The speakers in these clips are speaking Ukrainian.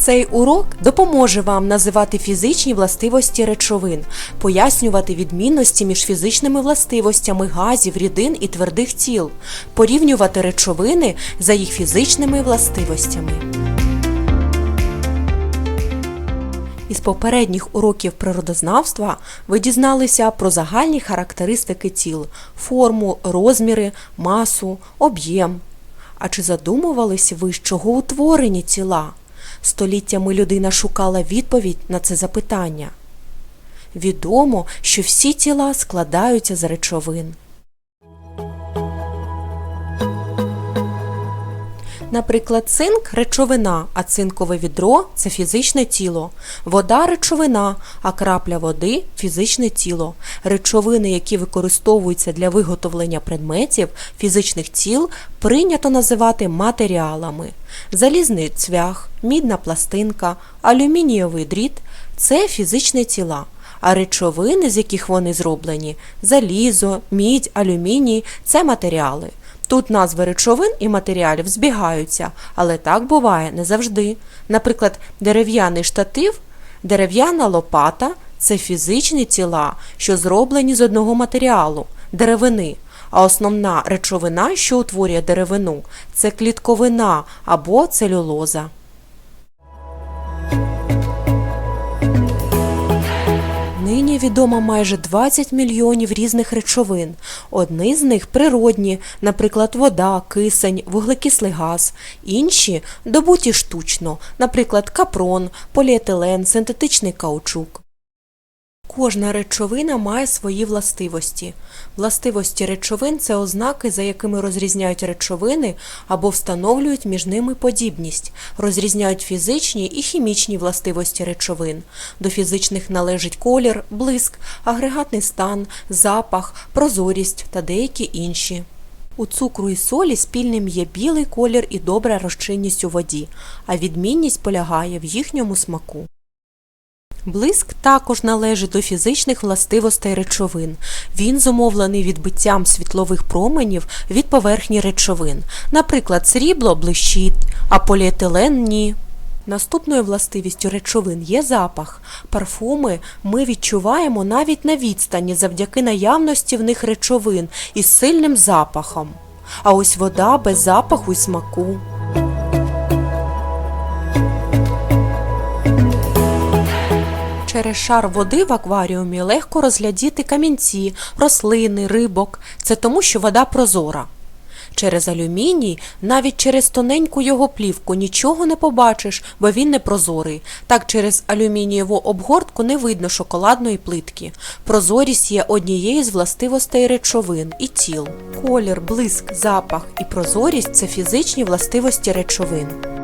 Цей урок допоможе вам називати фізичні властивості речовин, пояснювати відмінності між фізичними властивостями газів, рідин і твердих тіл, порівнювати речовини за їх фізичними властивостями. Із попередніх уроків природознавства ви дізналися про загальні характеристики тіл, форму, розміри, масу, об'єм. А чи задумувались ви, з чого утворені тіла? Століттями людина шукала відповідь на це запитання. Відомо, що всі тіла складаються з речовин. Наприклад, цинк речовина, а цинкове відро це фізичне тіло. Вода речовина, а крапля води фізичне тіло. Речовини, які використовуються для виготовлення предметів, фізичних тіл, прийнято називати матеріалами. Залізний цвях, мідна пластинка, алюмінієвий дріт це фізичні тіла. А речовини, з яких вони зроблені залізо, мідь, алюміній це матеріали. Тут назви речовин і матеріалів збігаються, але так буває не завжди. Наприклад, дерев'яний штатив, дерев'яна лопата це фізичні тіла, що зроблені з одного матеріалу деревини. А основна речовина, що утворює деревину, це клітковина або целюлоза. Нині відомо майже 20 мільйонів різних речовин. Одні з них природні, наприклад, вода, кисень, вуглекислий газ, інші добуті штучно, наприклад, капрон, поліетилен, синтетичний каучук. Кожна речовина має свої властивості. Властивості речовин це ознаки, за якими розрізняють речовини або встановлюють між ними подібність, розрізняють фізичні і хімічні властивості речовин. До фізичних належить колір, блиск, агрегатний стан, запах, прозорість та деякі інші. У цукру і солі спільним є білий колір і добра розчинність у воді, а відмінність полягає в їхньому смаку. Блиск також належить до фізичних властивостей речовин. Він зумовлений відбиттям світлових променів від поверхні речовин. Наприклад, срібло блищить, а поліетилен ні. Наступною властивістю речовин є запах. Парфуми ми відчуваємо навіть на відстані завдяки наявності в них речовин із сильним запахом. А ось вода без запаху й смаку. Через шар води в акваріумі легко розглядіти камінці, рослини, рибок. Це тому, що вода прозора. Через алюміній, навіть через тоненьку його плівку нічого не побачиш, бо він не прозорий. Так через алюмінієву обгортку не видно шоколадної плитки. Прозорість є однією з властивостей речовин і тіл. Колір, блиск, запах і прозорість це фізичні властивості речовин.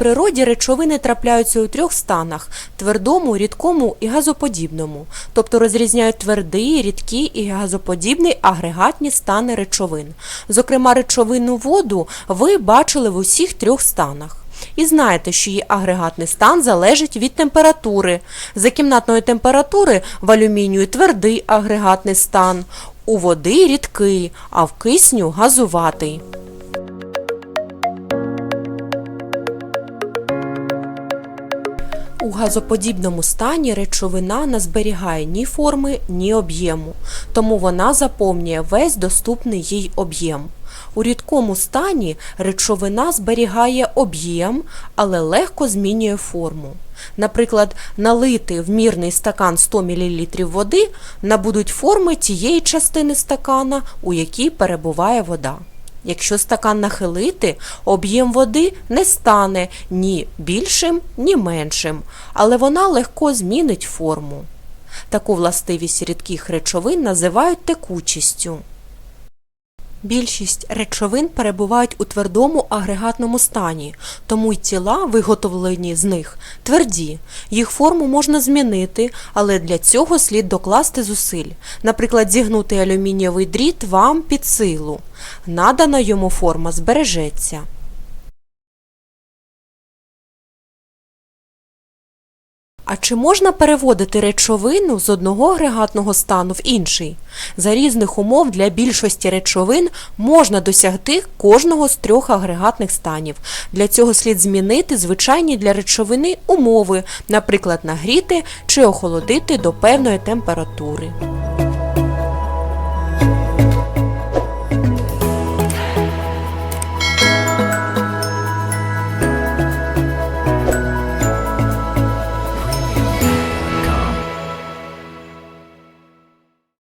Природі речовини трапляються у трьох станах твердому, рідкому і газоподібному, тобто розрізняють твердий, рідкий і газоподібний агрегатні стани речовин. Зокрема, речовинну воду ви бачили в усіх трьох станах. І знаєте, що її агрегатний стан залежить від температури. За кімнатної температури в алюмінію твердий агрегатний стан, у води рідкий, а в кисню газуватий. У газоподібному стані речовина не зберігає ні форми, ні об'єму, тому вона заповнює весь доступний їй об'єм. У рідкому стані речовина зберігає об'єм, але легко змінює форму. Наприклад, налити в мірний стакан 100 мл води набудуть форми тієї частини стакана, у якій перебуває вода. Якщо стакан нахилити, об'єм води не стане ні більшим, ні меншим, але вона легко змінить форму. Таку властивість рідких речовин називають текучістю. Більшість речовин перебувають у твердому агрегатному стані, тому й тіла, виготовлені з них, тверді. Їх форму можна змінити, але для цього слід докласти зусиль. Наприклад, зігнути алюмінієвий дріт вам під силу. Надана йому форма збережеться. А чи можна переводити речовину з одного агрегатного стану в інший? За різних умов для більшості речовин можна досягти кожного з трьох агрегатних станів. Для цього слід змінити звичайні для речовини умови, наприклад, нагріти чи охолодити до певної температури.